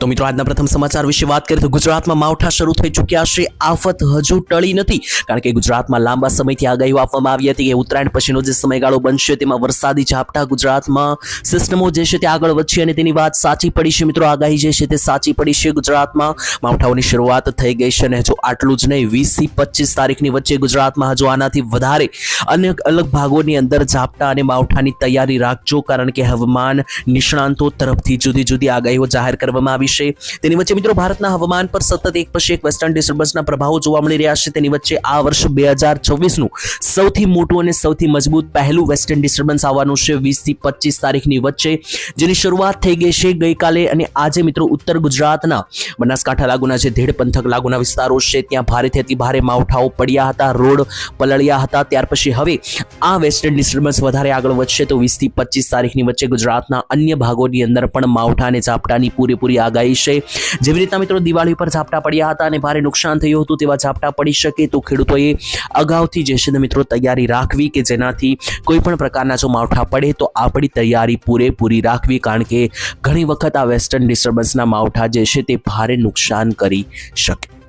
તો મિત્રો, આજના પ્રથમ સમાચાર વિશે વાત કરીએ તો ગુજરાતમાં માવઠા શરૂ થઈ ચૂક્યા છે. આફત હજુ ટળી નથી, કારણ કે ગુજરાતમાં લાંબા સમયથી આગાહીઓ આપવામાં આવી હતી કે ઉત્તરાયણ પછીનો જે સમયગાળો બનશે તેમાં વરસાદી ઝાપટા ગુજરાતમાં સિસ્ટમો જે છે તે આગળ વધશે અને તેની વાત સાચી પડી છે. મિત્રો, આગાહી જે છે તે સાચી પડી છે. ગુજરાતમાં માવઠાઓની શરૂઆત થઈ ગઈ છે અને હજુ આટલું જ નહીં વીસથી પચીસ તારીખની વચ્ચે ગુજરાતમાં હજુ આનાથી વધારે અન્ય અલગ ભાગોની અંદર ઝાપટા અને માવઠાની તૈયારી રાખજો, કારણ કે હવામાન નિષ્ણાંતો તરફથી જુદી જુદી આગાહીઓ જાહેર કરવામાં આવી છે તેની વચ્ચે મિત્રો ભારતના હવામાન પર સતત એક પછી એક વેસ્ટર્ન ડિસ્ટર્બન્સના પ્રભાવો જોવા મળી રહ્યા છે. તેની વચ્ચે આ વર્ષ બે હજાર છવ્વીસનું સૌથી મોટું અને સૌથી મજબૂત પહેલું વેસ્ટર્ન ડિસ્ટર્બન્સ આવવાનું છે વીસથી પચીસ તારીખની વચ્ચે, જેની શરૂઆત થઈ ગઈ છે ગઈકાલે અને આજે મિત્રો ઉત્તર ગુજરાતના બનાસકાંઠા લાગુના જે ધેડ પંથક લાગુના વિસ્તારો છે, ત્યાં ભારેથી અતિ ભારે માવઠાઓ પડ્યા હતા, રોડ પલળ્યા હતા. ત્યાર પછી હવે આ વેસ્ટર્ન ડિસ્ટર્બન્સ વધારે આગળ વધશે તો વીસથી પચીસ તારીખની વચ્ચે ગુજરાતના અન્ય ભાગોની અંદર પણ માવઠા અને ઝાપટાની પૂરેપૂરી આગાહી છે. જેવી રીતના મિત્રો દિવાળી પર ઝાપટા પડ્યા હતા અને ભારે નુકસાન થયું હતું તેવા ઝાપટા પડી શકે તો ખેડૂતોએ અગાઉથી જે છે મિત્રો તૈયારી રાખવી કે જેનાથી કોઈ પણ પ્રકારના જો માવઠા પડે તો આપણી તૈયારી પૂરેપૂરી રાખવી કારણ કે ઘણી વખત આ વેસ્ટર્ન ડિસ્ટર્બન્સના માવઠા જે છે તે ભારે નુકસાન કરી શકે.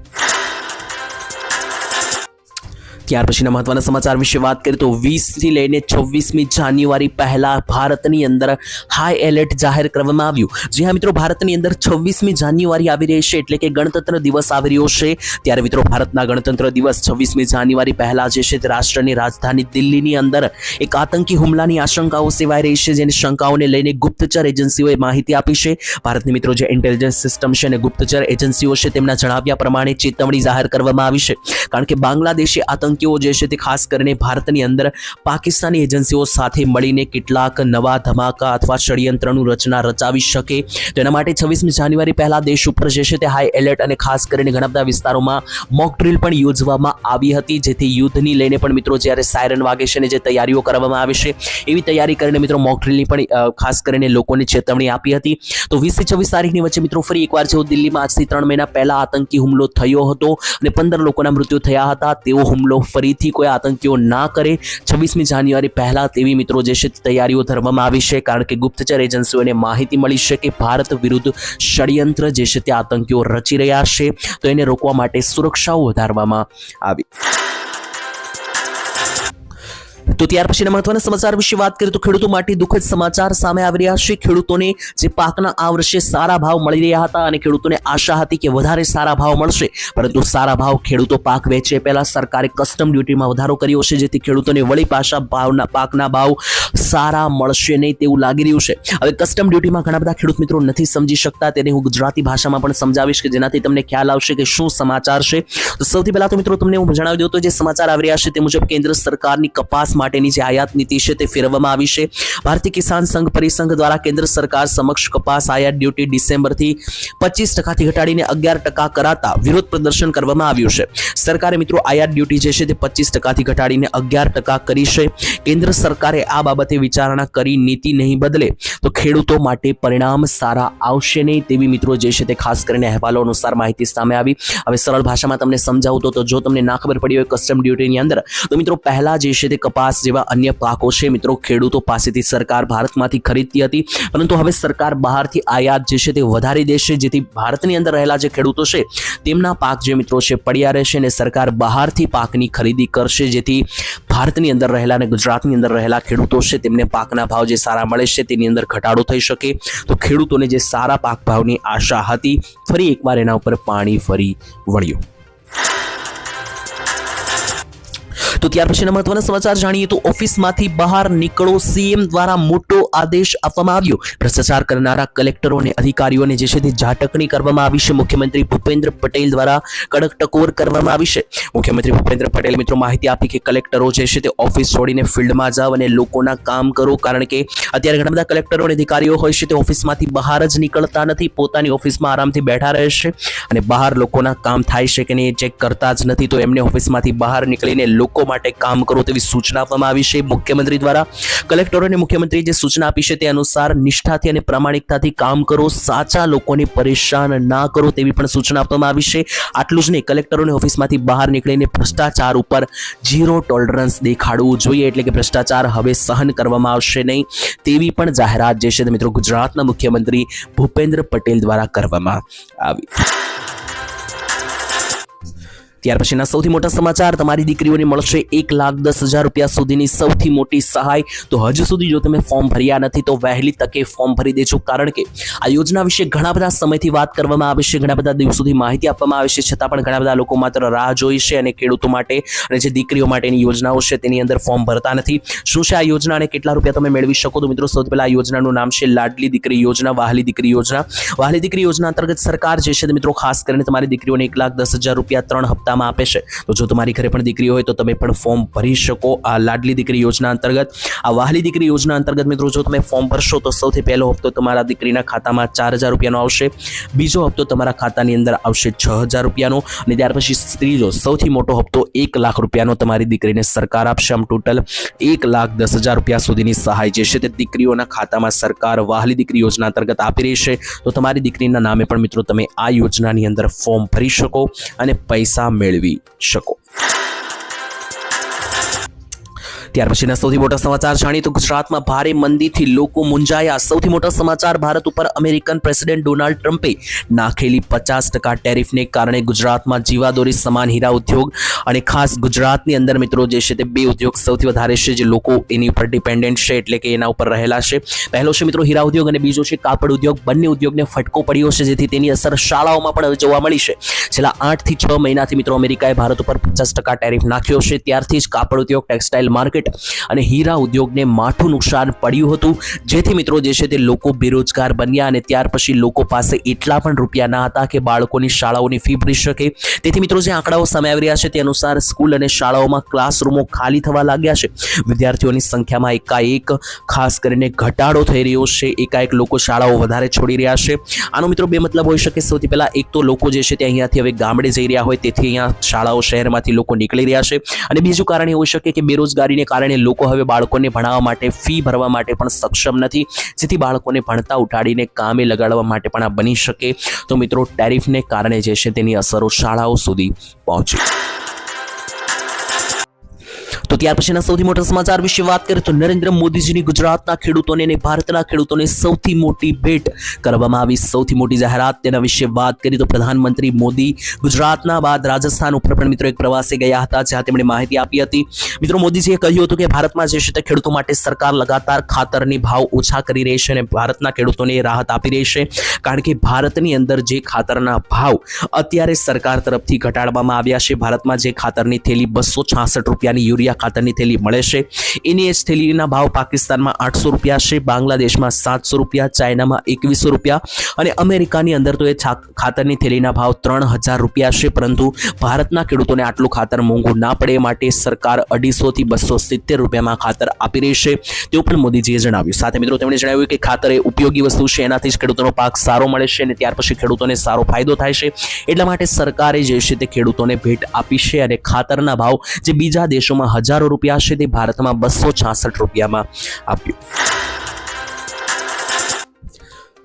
ત્યાર પછીના મહત્વના સમાચાર વિશે વાત કરીએ તો વીસથી લઈને છવ્વીસમી જાન્યુઆરી પહેલાં ભારતની અંદર હાઈ એલર્ટ જાહેર કરવામાં આવ્યું. જી હા મિત્રો, ભારતની અંદર છવ્વીસમી જાન્યુઆરી આવી રહી છે એટલે કે ગણતંત્ર દિવસ આવી રહ્યો છે. ત્યારે મિત્રો, ભારતના ગણતંત્ર દિવસ છવ્વીસમી જાન્યુઆરી પહેલાં જે છે તે રાષ્ટ્રની રાજધાની દિલ્હીની અંદર એક આતંકી હુમલાની આશંકાઓ સેવાઈ રહી છે, જેની શંકાઓને લઈને ગુપ્તચર એજન્સીઓએ માહિતી આપી છે. ભારતની મિત્રો, જે ઇન્ટેલિજન્સ સિસ્ટમ છે અને ગુપ્તચર એજન્સીઓ છે, તેમના જણાવ્યા પ્રમાણે ચેતવણી જાહેર કરવામાં આવી છે. કારણ કે બાંગ્લાદેશી આતંકીઓ જે છે તે ખાસ કરીને ભારતની અંદર પાકિસ્તાની એજન્સીઓ સાથે મળીને કેટલાક નવા ધમાકા અથવા ષડયંત્રનું રચના રચાવી શકે. તો એના માટે છવ્વીસમી જાન્યુઆરી પહેલાં દેશ ઉપર જે છે તે હાઈ એલર્ટ અને ખાસ કરીને ઘણા બધા વિસ્તારોમાં મોક ડ્રિલ પણ યોજવામાં આવી હતી. જેથી યુદ્ધની લઈને પણ મિત્રો જ્યારે સાયરન વાગે છે અને જે તૈયારીઓ કરવામાં આવે છે, એવી તૈયારી કરીને મિત્રો મોક ડ્રિલની પણ ખાસ કરીને લોકોને ચેતવણી આપી હતી. તો વીસથી છવ્વીસ તારીખની વચ્ચે મિત્રો ફરી એકવાર જેવો દિલ્હીમાં આજથી ત્રણ મહિના પહેલા આતંકી હુમલો થયો હતો અને પંદર લોકોના મૃત્યુ થયા હતા, તેવો હુમલો ફરીથી કોઈ આતંકીઓ ના કરે. છવ્વીસમી જાન્યુઆરી પહેલા તેવી મિત્રો જે છે તૈયારીઓ ધરવામાં આવી છે, કારણ કે ગુપ્તચર એજન્સીઓને માહિતી મળી છે કે ભારત વિરુદ્ધ ષડયંત્ર જે છે તે આતંકીઓ રચી રહ્યા છે. તો એને રોકવા માટે સુરક્ષાઓ વધારવામાં આવી. તો ત્યાર પછીના મહત્વના સમાચાર વિશે વાત કરીએ તો ખેડૂતો માટે દુઃખદ સમાચાર સામે આવી રહ્યા છે. ખેડૂતોને જે પાકના આ વર્ષે સારા ભાવ મળી રહ્યા હતા અને ખેડૂતોને આશા હતી કે વધારે સારા ભાવ મળશે. પરંતુ સારા ભાવ ખેડૂતો પાક વેચે પહેલાં સરકારે કસ્ટમ ડ્યુટીમાં વધારો કર્યો છે, જેથી ખેડૂતોને વળી પાછા ભાવના પાકના ભાવ સારા મળશે નહીં તેવું લાગી રહ્યું છે. હવે કસ્ટમ ડ્યુટીમાં ઘણા બધા ખેડૂત મિત્રો નથી સમજી શકતા. તેને હું ગુજરાતી ભાષામાં પણ સમજાવીશ કે જેનાથી તમને ખ્યાલ આવશે કે શું સમાચાર છે. તો સૌથી પહેલા તો મિત્રો તમને હું જણાવી દઉં તો જે સમાચાર આવી રહ્યા છે તે મુજબ કેન્દ્ર સરકારની કપાસ માટેની જે આયાત નીતિ છે તે ફેરવવામાં આવી છે. ભારતીય કિસાન સંઘ પરિસંઘ દ્વારા કેન્દ્ર સરકાર સમક્ષ કપાસ આયાત ડ્યુટી ડિસેમ્બરથી પચીસ ટકાથી ઘટાડીને અગિયાર ટકા કરાતા વિરોધ પ્રદર્શન કરવામાં આવ્યું છે. સરકારે મિત્રો આયાત ડ્યુટી જે છે તે પચીસ ટકાથી ઘટાડીને અગિયાર ટકા કરી છે. કેન્દ્ર સરકારે આ બાબતે વિચારણા કરી નીતિ નહીં બદલે તો ખેડૂતો માટે પરિણામ સારા આવશે નહીં તેવી મિત્રો જે છે તે ખાસ કરીને અહેવાલો અનુસાર માહિતી સામે આવી. હવે સરળ ભાષામાં તમને સમજાવું તો જો તમને ના ખબર પડી હોય કસ્ટમ ડ્યુટીની અંદર, તો મિત્રો પહેલા જે છે તે કપાસ જેવા અન્ય પાકો છે. મિત્રો, ખેડૂતો પાસેથી સરકાર ભારતમાંથી ખરીદતી હતી. પરંતુ હવે સરકાર બહારથી આયાત જે છે તે વધારી દેશે. જેથી ભારતની અંદર રહેલા જે ખેડૂતો છે, તેમના પાક જે મિત્રો છે, પડ્યા રહેશે અને સરકાર બહારથી પાકની ખરીદી કરશે. જેથી ભારતની અંદર રહેલા અને ગુજરાતની અંદર રહેલા ખેડૂતો છે, તેમને પાકના ભાવ જે સારા મળે છે, તેની અંદર ઘટાડો થઈ શકે. તો ખેડૂતોને જે સારા પાક ભાવની આશા હતી, ફરી એકવાર એના ઉપર પાણી ફરી વળ્યું. તો ત્યાર પછીના મહત્વના સમાચાર જાણીએ તો ઓફિસમાંથી બહાર નીકળો સીએમ દ્વારા મોટો આદેશ આપવામાં આવ્યો. ભ્રષ્ટાચાર કરનારા કલેક્ટરો અને અધિકારીઓને જે છે તે ઝાટકણી કરવામાં આવી છે. મુખ્યમંત્રી ભૂપેન્દ્ર પટેલ દ્વારા કડક ટકોર કરવામાં આવી છે. મુખ્યમંત્રી ભૂપેન્દ્ર પટેલ મિત્રો માહિતી આપી કે કલેક્ટરો જે છે તે ઓફિસ છોડીને ફિલ્ડમાં જાવ અને લોકોના કામ કરો, કારણ કે અત્યારે ઘણા બધા કલેક્ટરો અને અધિકારીઓ હોય છે તે ઓફિસમાંથી બહાર જ નીકળતા નથી. પોતાની ઓફિસમાં આરામથી બેઠા રહે છે અને બહાર લોકોના કામ થાય છે કે નહીં ચેક કરતા જ નથી. તો એમને ઓફિસમાંથી બહાર નીકળીને લોકો માટે કામ કરો તેવી સૂચના આપવામાં આવી છે મુખ્યમંત્રી દ્વારા. કલેક્ટરોને મુખ્યમંત્રીએ જે સૂચના આપી છે તે અનુસાર નિષ્ઠાથી અને પ્રામાણિકતાથી કામ કરો, સાચા લોકોને પરેશાન ના કરો તેવી પણ સૂચના આપવામાં આવી છે. આટલું જ નહીં કલેક્ટરોને ઓફિસમાંથી બહાર નીકળીને ભ્રષ્ટાચાર ઉપર ઝીરો ટોલરન્સ દેખાડવું જોઈએ એટલે કે ભ્રષ્ટાચાર હવે સહન કરવામાં આવશે નહીં તેવી પણ જાહેરાત જે છે મિત્રો ગુજરાતના મુખ્યમંત્રી ભૂપેન્દ્ર પટેલ દ્વારા કરવામાં આવી. ત્યાર પછીના સૌથી મોટા સમાચાર, તમારી દીકરીઓને મળશે એક લાખ દસ હજાર રૂપિયા સુધીની સૌથી મોટી સહાય. તો હજુ સુધી જો તમે ફોર્મ ભર્યા નથી, તો વહેલી તકે ફોર્મ ભરી દેજો. કારણ કે આ યોજના વિશે ઘણા બધા સમયથી વાત કરવામાં આવે છે, ઘણા બધા દિવસોથી માહિતી આપવામાં આવે છે. છતાં પણ ઘણા બધા લોકો માત્ર રાહ જોઈ છે અને ખેડૂતો માટે અને જે દીકરીઓ માટેની યોજનાઓ છે, તેની અંદર ફોર્મ ભરતા નથી. શું છે આ યોજના અને કેટલા રૂપિયા તમે મેળવી શકો? તો મિત્રો, સૌથી પહેલાં આ યોજનાનું નામ છે લાડલી દીકરી યોજના, વાહલી દીકરી યોજના. વાહલી દીકરી યોજના અંતર્ગત સરકાર જે છે મિત્રો, ખાસ કરીને તમારી દીકરીઓને એક લાખ દસ હજાર રૂપિયા ત્રણ હપ્તામાં આપે છે. તો જો તમારી ઘરે પણ દીકરી હોય તો તમે પણ ફોર્મ ભરી શકો આ લાડલી દીકરી યોજના અંતર્ગત. આ વાહલી દીકરી યોજના અંતર્ગત મિત્રો જો તમે ફોર્મ ભરશો તો સૌથી પહેલો હપ્તો તમારા દીકરીના ખાતામાં ચાર હજાર રૂપિયાનો આવશે. બીજો હપ્તો તમારા ખાતાની અંદર આવશે છ હજાર રૂપિયાનો અને ત્યાર પછી ત્રીજો સૌથી મોટો હપ્તો એક લાખ રૂપિયાનો તમારી દીકરીને સરકાર આપશે. આમ ટોટલ એક લાખ દસ હજાર રૂપિયા સુધીની સહાય જે છે તે દીકરીઓના ખાતામાં સરકાર વાહલી દીકરી યોજના અંતર્ગત આપી રહી છે. તો તમારી દીકરીના નામે પણ મિત્રો તમે આ યોજનાની અંદર ફોર્મ ભરી શકો અને પૈસા મેળવી શકો. ત્યાર પછીના સૌથી મોટા સમાચાર જાણીએ તો ગુજરાતમાં ભારે મંદીથી લોકો મૂંઝાયા. સૌથી મોટા સમાચાર ભારત ઉપર અમેરિકન પ્રેસિડેન્ટ ડોનાલ્ડ ટ્રમ્પે નાખેલી પચાસ ટકા ટેરિફને કારણે ગુજરાતમાં જીવાદોરી સમાન હીરા ઉદ્યોગ અને ખાસ ગુજરાતની અંદર મિત્રો જે છે તે બે ઉદ્યોગ સૌથી વધારે છે જે લોકો એની ઉપર ડિપેન્ડન્ટ છે એટલે કે એના ઉપર રહેલા છે. પહેલો છે મિત્રો હીરા ઉદ્યોગ અને બીજો છે કાપડ ઉદ્યોગ. બંને ઉદ્યોગને ફટકો પડ્યો છે જેથી તેની અસર શાળાઓમાં પણ જોવા મળી છે. છેલ્લા આઠથી છ મહિનાથી મિત્રો અમેરિકાએ ભારત ઉપર પચાસ ટકા ટેરિફ નાખ્યો છે. ત્યારથી જ કાપડ ઉદ્યોગ, ટેક્સટાઇલ માર્કેટ અને હીરા ઉદ્યોગને માઠું નુકસાન પડ્યું હતું. જેથી મિત્રો જે છે તે લોકો બેરોજગાર બન્યા અને ત્યાર પછી લોકો પાસે એટલા પણ રૂપિયા ના હતા કે બાળકોની શાળાઓની ફી ભરી શકે. તેથી મિત્રો જે આંકડાઓ સામે આવી રહ્યા છે તે અનુસાર સ્કૂલ અને શાળાઓમાં ક્લાસરૂમો ખાલી થવા લાગ્યા છે. વિદ્યાર્થીઓની સંખ્યામાં એકાએક, ખાસ કરીને ઘટાડો થઈ રહ્યો છે. એકાએક લોકો શાળાઓ વધારે છોડી રહ્યા છે. આનો મિત્રો બે મતલબ હોઈ શકે. સૌથી પહેલાં એક તો લોકો જે છે તે અહીંયાથી હવે ગામડે જઈ રહ્યા હોય, તેથી અહીંયા શાળાઓ શહેરમાંથી લોકો નીકળી રહ્યા છે. અને બીજું કારણ એ હોઈ શકે કે બેરોજગારીને કારણે લોકો હવે બાળકોને ભણાવવા માટે ફી ભરવા માટે પણ સક્ષમ નથી. જેથી બાળકોને ભણતા ઉઠાડીને કામે લગાડવા માટે પણ આ બની શકે. તો મિત્રો, ટેરિફને કારણે જે છે તેની અસરો શાળાઓ સુધી પહોંચી. ત્યાર પછીના સૌથી મોટા સમાચાર વિશે વાત કરીએ તો નરેન્દ્ર મોદીજીની ગુજરાતના ખેડૂતોને અને ભારતના ખેડૂતોને સૌથી મોટી ભેટ કરવામાં આવી. સૌથી મોટી જાહેરાત તેના વિશે વાત કરી તો પ્રધાનમંત્રી મોદી ગુજરાતના બાદ રાજસ્થાન ઉપર પણ મિત્રો એક પ્રવાસે ગયા હતા, જ્યાં તેમણે માહિતી આપી હતી. મિત્રો, મોદીજીએ કહ્યું હતું કે ભારતમાં જે છે તે ખેડૂતો માટે સરકાર લગાતાર ખાતરની ભાવ ઓછા કરી રહી છે અને ભારતના ખેડૂતોને રાહત આપી રહી છે. કારણ કે ભારતની અંદર જે ખાતરના ભાવ અત્યારે સરકાર તરફથી ઘટાડવામાં આવ્યા છે. ભારતમાં જે ખાતરની થેલી બસો છાસઠ રૂપિયાની યુરિયા ખાતરની થેલી મળે છે. એની એ જ થેલીના ભાવ પાકિસ્તાનમાં આઠસો રૂપિયા છે, બાંગ્લાદેશમાં સાતસો રૂપિયા, ચાઇનામાં એકવીસો રૂપિયા અને અમેરિકાની અંદર તો એ ખાતરની થેલીના ભાવ ત્રણ હજાર રૂપિયા છે, પરંતુ ભારતના ખેડૂતોને આટલું ખાતર મોંઘું ના પડે માટે સરકાર અઢીસોથી બસો સિત્તેર રૂપિયામાં ખાતર આપી રહી છે. તેવું પણ મોદીજીએ જણાવ્યું. સાથે મિત્રો તેમણે જણાવ્યું કે ખાતર એ ઉપયોગી વસ્તુ છે, એનાથી જ ખેડૂતોનો પાક સારો મળે છે અને ત્યાર પછી ખેડૂતોને સારો ફાયદો થાય છે. એટલા માટે સરકારે જે છે તે ખેડૂતોને ભેટ આપી છે અને ખાતરના ભાવ જે બીજા દેશોમાં હજારો રૂપિયા છે તે ભારતમાં બસો છાસઠ રૂપિયામાં આપ્યું.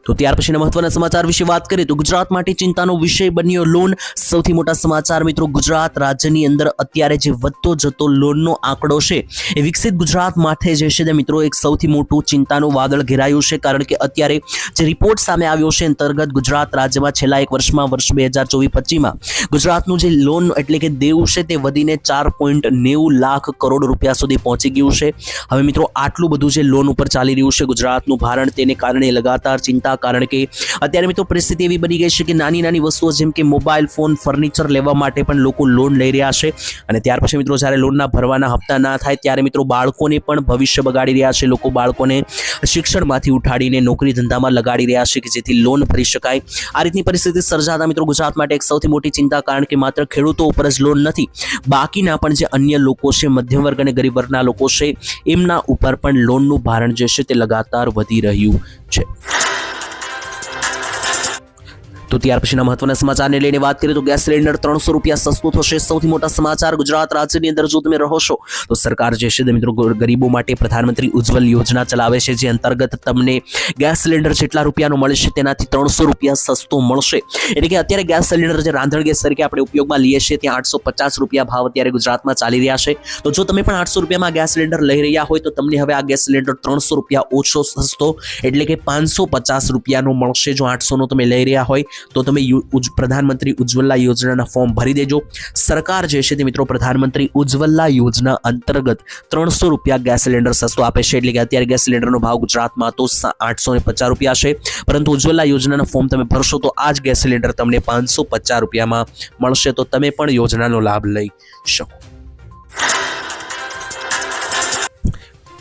તો ત્યાર પછીના મહત્વના સમાચાર વિશે વાત કરીએ તો ગુજરાત માટે ચિંતાનો વિષય બન્યો લોન સૌથી મોટા સમાચાર મિત્રો ગુજરાત રાજ્યની અંદર અત્યારે જે વધતો જતો લોનનો આંકડો છે એ વિકસિત ગુજરાત માટે જે છે તે મિત્રો એક સૌથી મોટું ચિંતાનું વાદળ ઘેરાયું છે કારણ કે અત્યારે જે રિપોર્ટ સામે આવ્યો છે અંતર્ગત ગુજરાત રાજ્યમાં છેલ્લા એક વર્ષમાં, વર્ષ બે હજાર ચોવીસ પચીસમાં, ગુજરાતનું જે લોન એટલે કે દેવું છે તે વધીને ચાર પોઈન્ટ નેવું લાખ કરોડ રૂપિયા સુધી પહોંચી ગયું છે. હવે મિત્રો આટલું બધું જે લોન ઉપર ચાલી રહ્યું છે ગુજરાતનું ભારણ તેને કારણે લગાતાર ચિંતા કારણ કે અત્યારે મિત્રો પરિસ્થિતિ એવી બની ગઈ છે કે નાની નાની વસ્તુઓ જેમ કે મોબાઈલ ફોન, ફર્નિચર લેવા માટે પણ લોકો લોન લઈ રહ્યા છે. અને ત્યાર પછી મિત્રો જ્યારે લોનના ભરવાના હપ્તા ના થાય ત્યારે મિત્રો બાળકોને પણ ભવિષ્ય બગાડી રહ્યા છે. લોકો બાળકોને શિક્ષણમાંથી ઉઠાડીને નોકરી ધંધામાં લગાડી રહ્યા છે કે જેથી લોન ભરી શકાય. આ રીતની પરિસ્થિતિ સર્જાતા મિત્રો ગુજરાત માટે એક સૌથી મોટી ચિંતા કારણ કે માત્ર ખેડૂતો ઉપર જ લોન નથી, બાકીના પણ જે અન્ય લોકો છે મધ્યમ વર્ગ અને ગરીબ વર્ગના લોકો છે, એમના ઉપર પણ લોનનું ભારણ જે છે તે લગાતાર વધી રહ્યું છે. તો ત્યાર પછીના મહત્વના સમાચારને લઈને વાત કરીએ તો ગેસ સિલિન્ડર ત્રણસો રૂપિયા સસ્તું થશે. સૌથી મોટા સમાચાર ગુજરાત રાજ્યની અંદર જો તમે રહો છો, તો સરકાર જે છે મિત્રો ગરીબો માટે પ્રધાનમંત્રી ઉજ્જવલ યોજના ચલાવે છે, જે અંતર્ગત તમને ગેસ સિલિન્ડર જેટલા રૂપિયાનો મળશે તેનાથી ત્રણસો રૂપિયા સસ્તો મળશે. એટલે કે અત્યારે ગેસ સિલિન્ડર જે રાંધણ ગેસ તરીકે આપણે ઉપયોગમાં લઈએ છીએ, ત્યાં આઠસો પચાસ રૂપિયા ભાવ અત્યારે ગુજરાતમાં ચાલી રહ્યા છે. તો જો તમે પણ આઠસો રૂપિયામાં ગેસ સિલિન્ડર લઈ રહ્યા હોય, તો તમને હવે આ ગેસ સિલિન્ડર ત્રણસો રૂપિયા ઓછો સસ્તો એટલે કે પાંચસો પચાસ રૂપિયાનો મળશે જો આઠસોનો તમે લઈ રહ્યા હોય. તો તમે પ્રધાનમંત્રી ઉજ્જવલા યોજનાના ફોર્મ ભરી દેજો. સરકાર જે છે તે મિત્રો પ્રધાનમંત્રી ઉજ્જવલા યોજના અંતર્ગત ત્રણસો રૂપિયા ગેસ સિલિન્ડર સસ્તો આપે છે. એટલે કે અત્યારે ગેસ સિલિન્ડરનો ભાવ ગુજરાતમાં તો આઠસો ને પચાસ રૂપિયા છે. પરંતુ ઉજ્જવલા યોજનાના ફોર્મ તમે ભરશો તો આ જ ગેસ સિલિન્ડર તમને પાંચસો પચાસ રૂપિયામાં મળશે. તો તમે પણ યોજનાનો લાભ લઈ શકો.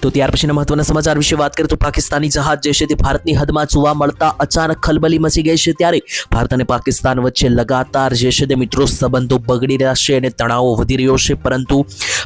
તો ત્યાર પછીના મહત્વના સમાચાર વિશે વાત કરીએ તો પાકિસ્તાની જહાજ જે છે તે ભારતની હદમાં જોવા મળતા અચાનક ખલબલી મચી ગઈ છે ત્યારે ભારત અને પાકિસ્તાન વચ્ચે લગાતાર જે છે તે મિત્રો સંબંધો બગડી રહ્યા છે અને તણાવો વધી રહ્યો છે. પરંતુ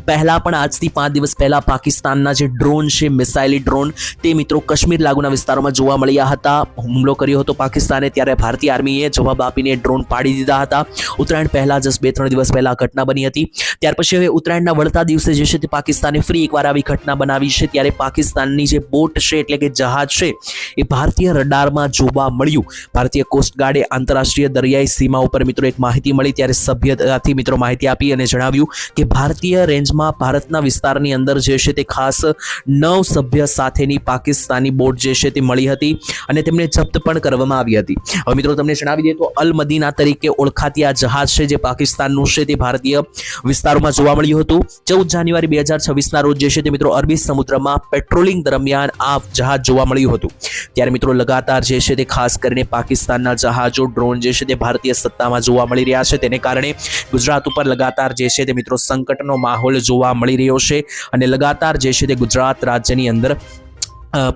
પહેલા પણ આજથી પાંચ દિવસ પહેલા પાકિસ્તાનના જે ડ્રોન છે, મિસાઇલી ડ્રોન, તે મિત્રો કાશ્મીર લાગુના વિસ્તારોમાં જોવા મળ્યા હતા. હુમલો કર્યો હતો પાકિસ્તાને ત્યારે ભારતીય આર્મીએ જવાબ આપીને ડ્રોન પાડી દીધા હતા. ઉત્તરાયણ પહેલા જસ્ટ બે ત્રણ દિવસ પહેલા ઘટના બની હતી. ત્યાર પછી હવે ઉત્તરાયણના વળતા દિવસે જે છે તે પાકિસ્તાને ફરી એકવાર આવી ઘટના બનાવી છે. ત્યારે પાકિસ્તાનની જે બોટ છે, એટલે કે જહાજ છે, એ ભારતીય રડારમાં જોવા મળ્યું. ભારતીય કોસ્ટગાર્ડે આંતરરાષ્ટ્રીય દરિયાઈ સીમા ઉપર મિત્રો એક માહિતી મળી. ત્યારે સભ્યતાથી મિત્રો માહિતી આપી અને જણાવ્યું કે ભારતીય રેન્જમાં ભારતના વિસ્તારની અંદર જે છે તે ખાસ નવ સભ્ય સાથેની પાકિસ્તાની બોટ જે છે તે મળી હતી અને તેમને જપ્ત પણ કરવામાં આવી હતી. હવે મિત્રો તમને જણાવી દઈએ તો અલ મદીના તરીકે ઓળખાતી આ જહાજ છે જે પાકિસ્તાનનું છે તે ભારતીય વિસ્તારોમાં જોવા મળ્યું હતું. ચૌદ જાન્યુઆરી બે હજાર છવ્વીસના રોજ જે છે તે મિત્રો અરબી સમુદ્રમાં પેટ્રોલિંગ દરમિયાન આ જહાજ જોવા મળ્યું હતું. ત્યારે મિત્રો લગાતાર જે છે તે ખાસ કરીને પાકિસ્તાનના જહાજો, ડ્રોન જે છે તે ભારતીય સત્તામાં જોવા મળી રહ્યા છે. તેને કારણે ગુજરાત ઉપર લગાતાર જે છે તે મિત્રો સંકટનો માહોલ જોવા મળી રહ્યો છે અને લગાતાર જે છે તે ગુજરાત રાજ્યની અંદર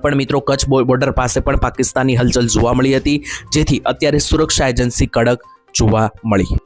પણ મિત્રો કચ્છ બોર્ડર પાસે પણ પાકિસ્તાની હલચલ જોવા મળી હતી. જેથી અત્યારે સુરક્ષા એજન્સી કડક જોવા મળી.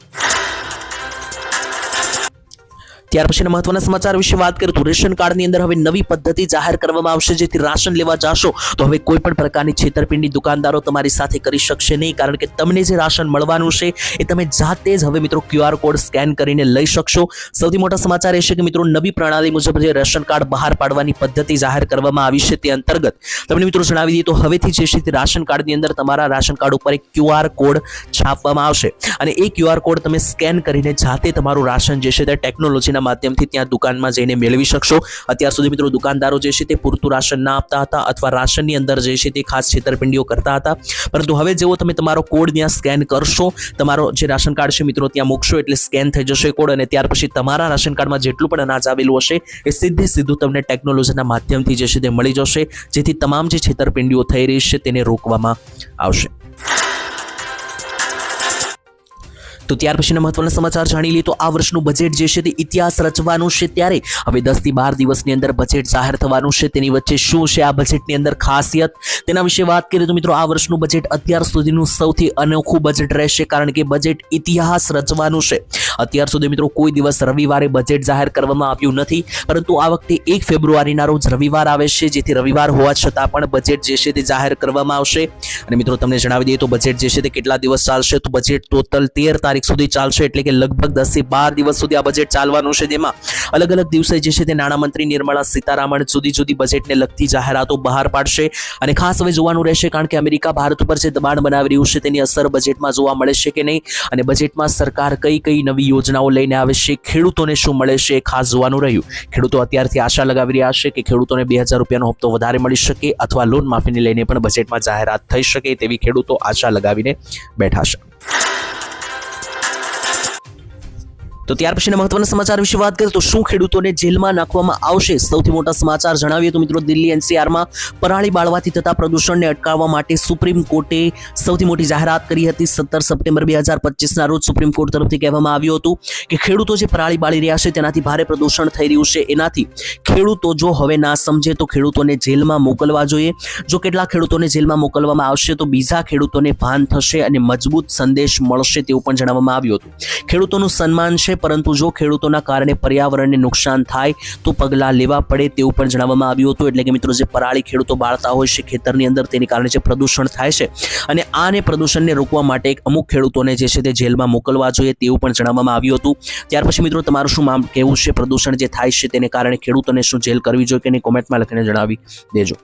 ત્યાર પછીના મહત્વના સમાચાર વિશે વાત કરીએ તો રેશન કાર્ડની અંદર હવે નવી પદ્ધતિ જાહેર કરવામાં આવશે. જેથી રાશન લેવા જાશો તો હવે કોઈ પણ પ્રકારની છેતરપિંડી દુકાનદારો તમારી સાથે કરી શકશે નહીં. કારણ કે તમને જે રાશન મળવાનું છે એ તમે જાતે જ હવે મિત્રો ક્યુઆર કોડ સ્કેન કરીને લઈ શકશો. સૌથી મોટા સમાચાર એ છે કે મિત્રો નવી પ્રણાલી મુજબ જે રેશન કાર્ડ બહાર પાડવાની પદ્ધતિ જાહેર કરવામાં આવી છે તે અંતર્ગત તમને મિત્રો જણાવી દઈએ તો હવેથી જે છે તે રાશન કાર્ડની અંદર તમારા રાશન કાર્ડ ઉપર એક ક્યુઆર કોડ છાપવામાં આવશે. અને એ ક્યુઆર કોડ તમે સ્કેન કરીને જાતે તમારું રાશન જે છે તે ટેકનોલોજીના માધ્યમથી ત્યાં દુકાનમાં જઈને મેળવી શકશો. અત્યાર સુધી મિત્રો દુકાનદારો જે છે તે પૂરતું રાશન ના આપતા હતા અથવા રાશનની અંદર જે છે તે ખાસ છેતરપિંડીઓ કરતા હતા. પરંતુ હવે જેવો તમે તમારો કોડ ત્યાં સ્કેન કરશો, તમારો જે રાશન કાર્ડ છે મિત્રો ત્યાં મૂકશો એટલે સ્કેન થઈ જશે કોડ અને ત્યાર પછી તમારા રાશન કાર્ડમાં જેટલું પણ અનાજ આવેલું હશે એ સીધે સીધું તમને ટેકનોલોજીના માધ્યમથી જે છે તે મળી જશે, જેથી તમામ જે છેતરપિંડીઓ થઈ રહી છે તેને રોકવામાં આવશે. તો ત્યાર પછીના મહત્વના સમાચાર જાણી લઈએ તો આ વર્ષનું બજેટ જે છે તે ઇતિહાસ રચવાનું છે ત્યારે હવે દસથી બાર દિવસની અંદર બજેટ જાહેર થવાનું છે. તેની વચ્ચે શું છે આ બજેટની અંદર ખાસિયત? તેના વિશે વાત કરીએ તો મિત્રો આ વર્ષનું બજેટ અત્યાર સુધીનું સૌથી અનોખું બજેટ રહેશે કારણ કે બજેટ ઇતિહાસ રચવાનું છે. અત્યાર સુધી મિત્રો કોઈ દિવસ રવિવારે બજેટ જાહેર કરવામાં આવ્યું નથી. પરંતુ આ વખતે એક ફેબ્રુઆરીના રોજ રવિવાર આવે છે. જેથી રવિવાર હોવા છતાં પણ બજેટ જે છે તે જાહેર કરવામાં આવશે. અને મિત્રો તમને જણાવી દઈએ તો બજેટ જે છે તે કેટલા દિવસ ચાલશે? તો બજેટ ટોટલ તેર તારીખ સુધી ચાલશે એટલે કે લગભગ દસથી બાર દિવસ સુધી આ બજેટ ચાલવાનું છે. જેમાં અલગ અલગ દિવસે જે છે તે નાણામંત્રી નિર્મલા સીતારામન જુદી જુદી બજેટને લગતી જાહેરાતો બહાર પાડશે. અને ખાસ હવે જોવાનું રહેશે કારણ કે અમેરિકા ભારત ઉપર જે દબાણ બનાવી રહ્યું છે તેની અસર બજેટમાં જોવા મળે છે કે નહીં. અને બજેટમાં સરકાર કઈ કઈ નવી યોજનાઓ લઈને આવે છે, ખેડૂતોને શું મળે છે ખાસ જોવાનું રહ્યું. ખેડૂતો અત્યારથી આશા લગાવી રહ્યા છે કે ખેડૂતોને બે હજાર રૂપિયાનો હપ્તો વધારે મળી શકે અથવા લોન માફીને લઈને પણ બજેટમાં જાહેરાત થઈ શકે તેવી ખેડૂતો આશા લગાવીને બેઠા છે. તો ત્યાર પછીના મહત્વના સમાચાર વિશે વાત કરીએ તો શું ખેડૂતોને જેલમાં નાખવામાં આવશે? સૌથી મોટા સમાચાર જણાવીએ તો મિત્રો દિલ્હી એનસીઆરમાં પરાળી બાળવાથી થતા પ્રદૂષણને અટકાવવા માટે સુપ્રીમ કોર્ટે સૌથી મોટી જાહેરાત કરી હતી. સત્તર સપ્ટેમ્બર બે હજાર પચીસના રોજ સુપ્રીમ કોર્ટ તરફથી કહેવામાં આવ્યું હતું કે ખેડૂતો જે પરાળી બાળી રહ્યા છે તેનાથી ભારે પ્રદૂષણ થઈ રહ્યું છે. એનાથી ખેડૂતો જો હવે ના સમજે તો ખેડૂતોને જેલમાં મોકલવા જોઈએ. જો કેટલાક ખેડૂતોને જેલમાં મોકલવામાં આવશે તો બીજા ખેડૂતોને ભાન થશે અને મજબૂત સંદેશ મળશે તેવું પણ જણાવવામાં આવ્યું હતું. ખેડૂતોનું સન્માન છે પરંતુ જો ખેડૂતોના કારણે પર્યાવરણને નુકસાન થાય તો પગલાં લેવા પડે તેવું પણ જણાવવામાં આવ્યું હતું. એટલે કે મિત્રો, જે પરાળી ખેડૂતો બાળતા હોય છે, ખેતરની અંદર તેની કારણે જે પ્રદૂષણ થાય છે અને આને પ્રદૂષણને રોકવા માટે અમુક ખેડૂતોને જે છે તે જેલમાં મોકલવા જોઈએ તેવું પણ જણાવવામાં આવ્યું હતું. ત્યાર પછી મિત્રો, તમારું શું મામ, કહેવું છે પ્રદૂષણ જે થાય છે તેને કારણે ખેડૂતોને શું જેલ કરવી જોઈએ કે કોમેન્ટમાં લખીને જણાવી દેજો.